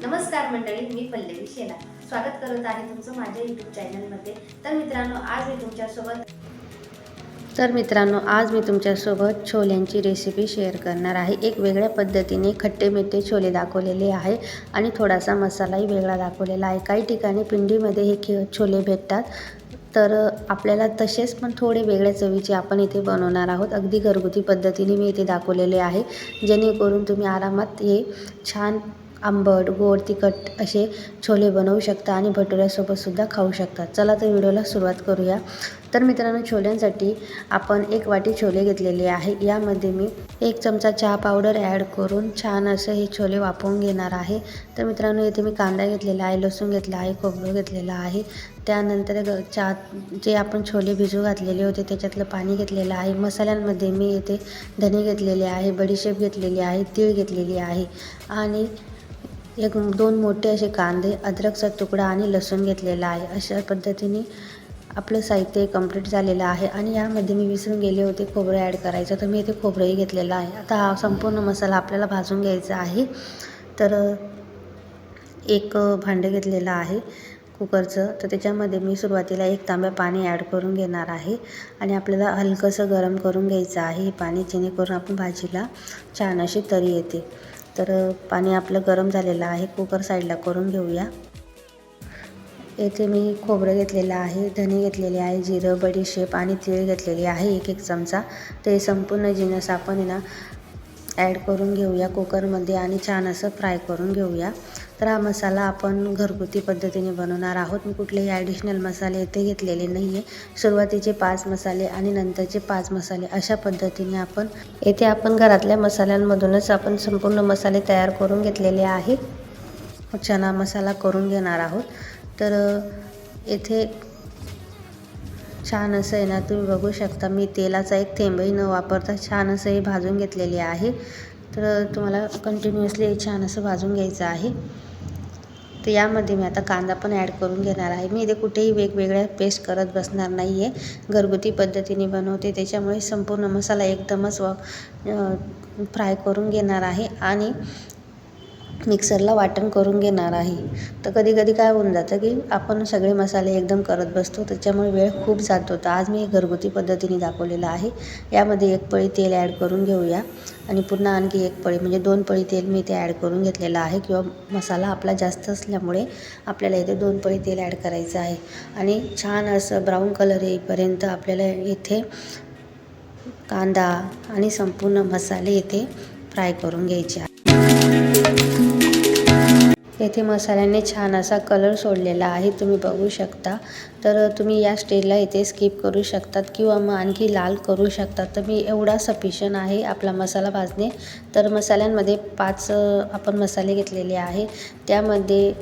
मंडळी मी पल्लवी शेला. स्वागत करत आहे तुमचं माझ्या यूट्यूब चॅनलमध्ये तर मित्रांनो आज मी तुमच्यासोबत तर मित्रांनो आज मी तुमच्यासोबत छोल्यांची रेसिपी शेअर करणार आहे. एक वेगळ्या पद्धतीने खट्टे मिठे छोले दाखवलेले आहे आणि थोडासा मसालाही वेगळा दाखवलेला आहे. काही ठिकाणी पिंडीमध्ये हे खे छोले भेटतात. तर आपल्याला तसेच पण थोडे वेगळ्या चवीचे आपण इथे बनवणार आहोत. अगदी घरगुती पद्धतीने मी इथे दाखवलेले आहे. जेणेकरून तुम्ही आरामात हे छान आंबट गोड तिखट असे छोले बनवू शकता आणि भटुऱ्यासोबतसुद्धा खाऊ शकता. चला तर व्हिडिओला सुरुवात करूया. तर मित्रांनो छोल्यांसाठी आपण एक वाटी छोले घेतलेले आहे. यामध्ये मी एक चमचा चहा पावडर ॲड करून छान असं हे छोले वापरून घेणार आहे. तर मित्रांनो येथे मी कांदा घेतलेला आहे लसूण घेतला आहे खोबरं घेतलेलं आहे. त्यानंतर ग चहा जे आपण छोले भिजू घातलेले होते त्याच्यातलं पाणी घेतलेलं आहे. मसाल्यांमध्ये मी येथे धने घेतलेले आहे बडीशेप घेतलेली आहे तीळ घेतलेली आहे आणि एक दोन मोठे असे कांदे अद्रकचा तुकडा आणि लसूण घेतलेला आहे. अशा पद्धतीने आपलं साहित्य कंप्लीट झालेलं आहे आणि यामध्ये मी विसरून गेले होते खोबरं ॲड करायचं तर मी इथे खोबरंही घेतलेलं आहे. आता हा संपूर्ण मसाला आपल्याला भाजून घ्यायचा आहे. तर एक भांडं घेतलेलं आहे कुकरचं. तर त्याच्यामध्ये मी सुरुवातीला एक तांब्या पाणी ॲड करून घेणार आहे आणि आपल्याला हलकंसं गरम करून घ्यायचं आहे हे पाणी जेणेकरून आपण भाजीला छान अशी तरी येते. तर पाणी आपलं गरम झालेलं आहे. कुकर साईडला करून घेऊया. येथे मी खोबरं घेतलेलं आहे धने घेतलेले आहे जिरं बडीशेप आणि तीळ घेतलेली आहे एक एक चमचा. ते संपूर्ण जिनस आपण आहे ना ॲड करून घेऊया कुकरमध्ये आणि छान असं फ्राय करून घेऊया. तर हा मसाला आपण घरगुती पद्धतीने बनवणार आहोत. मी कुठलेही ॲडिशनल मसाले येथे घेतलेले नाही आहे सुरुवातीचे पाच मसाले आणि नंतरचे पाच मसाले अशा पद्धतीने आपण येथे आपण घरातल्या मसाल्यांमधूनच आपण संपूर्ण मसाले तयार करून घेतलेले आहे चना मसाला करून घेणार आहोत. तर येथे छान असं आहे ना तुम्ही बघू शकता मी तेलाचा एक थेंबही न वापरता छान असं हे भाजून घेतलेले आहे. तर तुम्हाला कंटिन्युअसली छान असं भाजून घ्यायचं आहे. तर यामध्ये मी आता कांदा पण ॲड करून घेणार आहे. मी इथे कुठेही वेगवेगळ्या पेस्ट करत बसणार नाही आहे घरगुती पद्धतीने बनवते. त्याच्यामुळे संपूर्ण मसाला एकदमच व फ्राय करून घेणार आहे. आणि मिक्सरला वाटण करून घेणार आहे. तर कधी कधी काय होऊन जातं की आपण सगळे मसाले एकदम करत बसतो त्याच्यामुळे वेळ खूप जातो. तर आज मी घरगुती पद्धतीने दाखवलेलं आहे. यामध्ये एक पळी तेल ॲड करून घेऊया. आणि पुन्हा आणखी एक पळी म्हणजे दोन पळी तेल मी इथे ॲड करून घेतलेलं आहे. किंवा मसाला आपला जास्त असल्यामुळे आपल्याला इथे दोन पळी तेल ॲड करायचं आहे. आणि छान असं ब्राऊन कलर येईपर्यंत आपल्याला इथे कांदा आणि संपूर्ण मसाले इथे फ्राय करून घ्यायचे आहे येथे मसाल्याने छान असा कलर सोडलेला आहे. तुम्ही बघू शकता. तर तुम्ही या स्टेजला इथे स्किप करू शकतात किंवा मग आणखी लाल करू शकतात. तर मी एवढा सफिशियन आहे आपला मसाला भाजणे. तर मसाल्यांमध्ये पाच आपण मसाले घेतलेले आहे. त्यामध्ये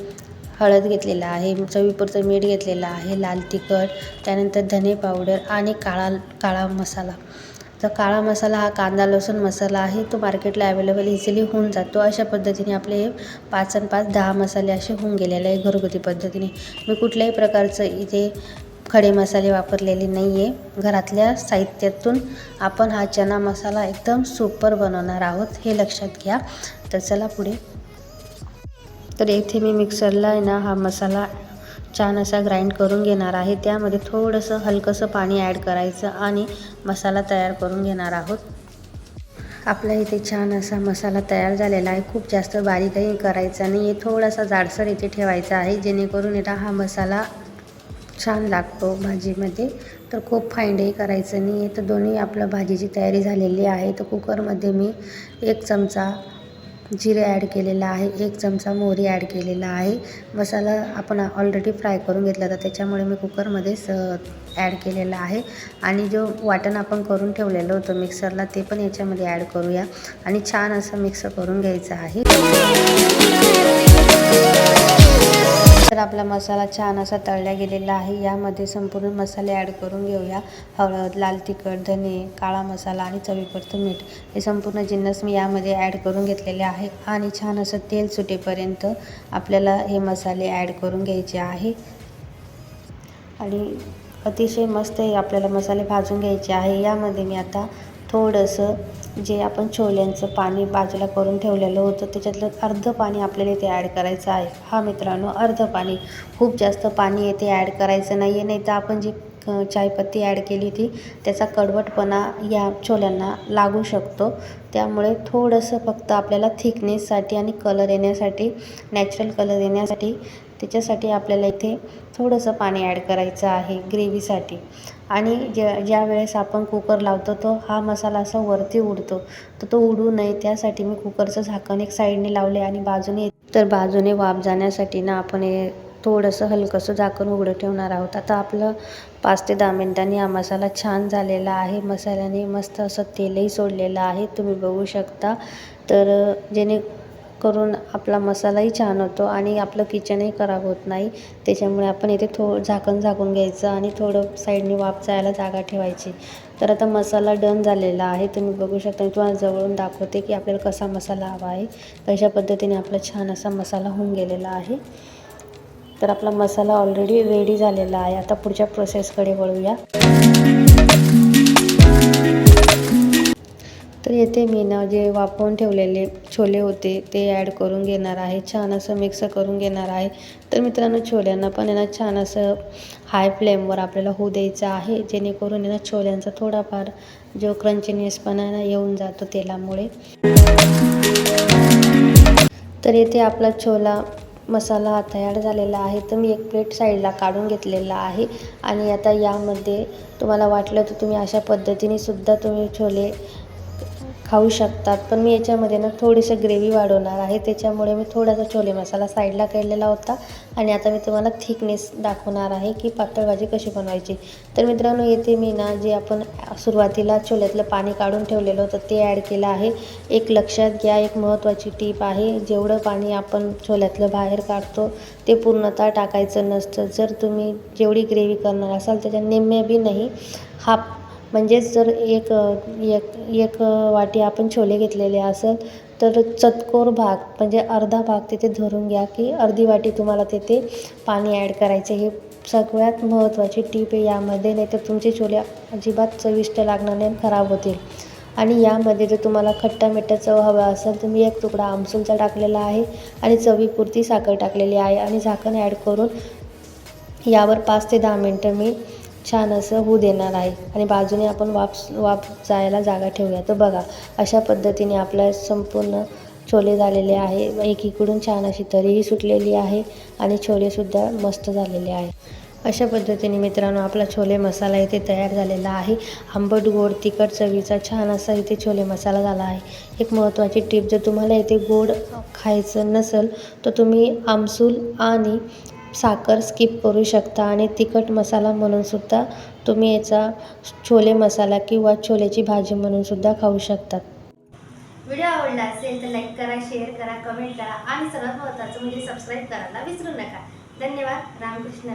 हळद घेतलेला आहे चवीपुरतं मीठ घेतलेलं आहे लाल तिखट त्यानंतर धने पावडर आणि काळा काळा मसाला. तर काळा मसाला हा कांदा लसूण मसाला आहे. तो मार्केटला अवेलेबल इझिली होऊन जातो. अशा पद्धतीने आपले हे पाच आणि पाच दहा मसाले असे होऊन गेलेले आहे घरगुती पद्धतीने. मी कुठल्याही प्रकारचं इथे खडे मसाले वापरलेले नाही आहे घरातल्या साहित्यातून आपण हा चना मसाला एकदम सुपर बनवणार आहोत हे लक्षात घ्या. तर चला पुढे. तर येथे मी मिक्सरला आहे ना हा मसाला छान असा ग्राइंड करून घेणार आहे. त्यामध्ये थोडंसं हलकंसं पाणी ॲड करायचं आणि मसाला तयार करून घेणार आहोत. आपल्या इथे छान असा मसाला तयार झालेला आहे. खूप जास्त बारीकही करायचा नाही आहे थोडासा जाडसर इथे ठेवायचा आहे. जेणेकरून येता हा मसाला छान लागतो भाजीमध्ये. तर खूप फाईंडही करायचं नाही आहे तर दोन्ही आपलं भाजीची तयारी झालेली आहे. तर कुकरमध्ये मी एक चमचा जिरे ॲड केलेलं आहे एक चमचा मोहरी ॲड केलेला आहे. मसाला आपण ऑलरेडी फ्राय करून घेतला होता त्याच्यामुळे मी कुकरमध्येच ॲड केलेला आहे. आणि जो वाटण आपण करून ठेवलेलं होतं मिक्सरला ते पण याच्यामध्ये ॲड करूया. आणि छान असं मिक्स करून घ्यायचं आहे. तर आपला मसाला छान असा तळला गेलेला आहे. यामध्ये संपूर्ण मसाले ॲड करून घेऊया. हळद लाल तिखट धने काळा मसाला आणि चवीपुरतं मीठ हे संपूर्ण जिन्नस मी यामध्ये ॲड करून घेतलेले आहे. आणि छान असं तेल सुटेपर्यंत आपल्याला हे मसाले ॲड करून घ्यायचे आहे. आणि अतिशय मस्त हे आपल्याला मसाले भाजून घ्यायचे आहे. यामध्ये मी आता थोडंसं जे आपण छोल्यांचं पाणी बाजूला करून ठेवलेलं होतं त्याच्यातलं अर्धं पाणी आपल्याला इथे ॲड करायचं आहे. हा मित्रांनो अर्धं पाणी. खूप जास्त पाणी येथे ॲड करायचं नाही आहे नाही तर आपण जी क- चायपत्ती ॲड केली होती त्याचा कडवटपणा या छोल्यांना लागू शकतो. त्यामुळे थोडंसं फक्त आपल्याला थिकनेससाठी आणि कलर येण्यासाठी नॅचरल कलर येण्यासाठी त्याच्यासाठी आपल्याला इथे थोडंसं पाणी ॲड करायचं आहे ग्रेव्हीसाठी आणि ज्या ज्या वेळेस आपण कुकर लावतो तो हा मसाला असा वरती उडतो. तर तो उडू नये त्यासाठी मी कुकरचं झाकण एक साईडने लावले आणि बाजूने तर बाजूने वाफ जाण्यासाठी ना आपण हे थोडंसं हलकंसं झाकण उघडं ठेवणार आहोत. आता आपलं पाच ते दहा मिनटांनी हा मसाला छान झालेला आहे. मसाल्याने मस्त असं तेलही सोडलेलं आहे. तुम्ही बघू शकता. तर जेणे करून आपला मसालाही छान होतो आणि आपलं किचनही खराब होत नाही. त्याच्यामुळे आपण इथे थो झाकण झाकून घ्यायचं आणि थोडं साईडने वाफ जायला जागा ठेवायची. तर आता मसाला डन झालेला आहे. तुम्ही बघू शकता मी तुम्हाला जवळून दाखवते की आपल्याला कसा मसाला हवा आहे. कशा पद्धतीने आपला छान असा मसाला होऊन गेलेला आहे. तर आपला मसाला ऑलरेडी रेडी झालेला आहे. आता पुढच्या प्रोसेसकडे वळूया. तर येथे मी ना जे वाफवून ठेवलेले छोले होते ते ॲड करून घेणार आहे. छान असं मिक्स करून घेणार आहे. तर मित्रांनो छोल्यांना पण आहे ना छान असं हाय फ्लेमवर आपल्याला होऊ द्यायचं आहे. जेणेकरून यांना ना छोल्यांचा थोडाफार जो क्रंचीनेसपणा ना येऊन जातो तेलामुळे. तर येथे आपला छोला मसाला हा तयार झालेला आहे. तर मी एक प्लेट साईडला काढून घेतलेला आहे. आणि आता यामध्ये तुम्हाला वाटलं तर तुम्ही अशा पद्धतीने सुद्धा तुम्ही छोले खाऊ शकतात. पण मी याच्यामध्ये ना थोडीशी ग्रेव्ही वाढवणार आहे. त्याच्यामुळे मी थोडासा छोले मसाला साईडला केलेला होता. आणि आता मी तुम्हाला थिकनेस दाखवणार आहे की पातळ भाजी कशी बनवायची. तर मित्रांनो येथे मी ना जे आपण सुरुवातीला छोल्यातलं पाणी काढून ठेवलेलं होतं ते ॲड केलं आहे. एक लक्षात घ्या एक महत्त्वाची टीप आहे. जेवढं पाणी आपण छोल्यातलं बाहेर काढतो ते पूर्णतः टाकायचं नसतं. जर तुम्ही जेवढी ग्रेव्ही करणार असाल त्याच्या निम्मे बी नाही. हाफ म्हणजेच जर एक एक एक वाटी आपण छोले घेतलेले असेल तर चतकोर भाग म्हणजे अर्धा भाग तिथे धरून घ्या की अर्धी वाटी तुम्हाला तिथे पाणी ॲड करायचं. हे सगळ्यात महत्त्वाची टीप आहे यामध्ये नाही तर तुमचे छोले अजिबात चविष्ट लागणार नाही खराब होतील. आणि यामध्ये जर तुम्हाला खट्टा मिठा चव हवा असेल तर मी एक तुकडा आमसूलचा टाकलेला आहे आणि चवीपुरती साखर टाकलेली आहे. आणि झाकण ॲड करून यावर पाच ते दहा मिनटं मी छान असं होऊ देणार आहे. आणि बाजूने आपण वाफ वाफ जायला जागा ठेवूया. तर बघा अशा पद्धतीने आपला संपूर्ण छोले झालेले आहे. एकीकडून छान अशी तरीही सुटलेली आहे आणि छोलेसुद्धा मस्त झालेले आहे. अशा पद्धतीने मित्रांनो आपला छोले मसाला इथे तयार झालेला आहे. आंबट गोड तिखट चवीचा छान असा इथे छोले मसाला झाला आहे. एक महत्त्वाची टीप जर तुम्हाला इथे गोड खायचं नसेल तर तुम्ही आमसूल आणि साखर स्किप करू शकता आणि तिखट मसाला म्हणूनसुद्धा तुम्ही याचा छोले मसाला किंवा छोलेची भाजी म्हणूनसुद्धा खाऊ शकतात व्हिडिओ आवडला असेल तर लाईक करा शेअर करा कमेंट करा आणि सर्वात महत्त्वाचं म्हणजे सबस्क्राईब करायला विसरू नका. धन्यवाद. रामकृष्ण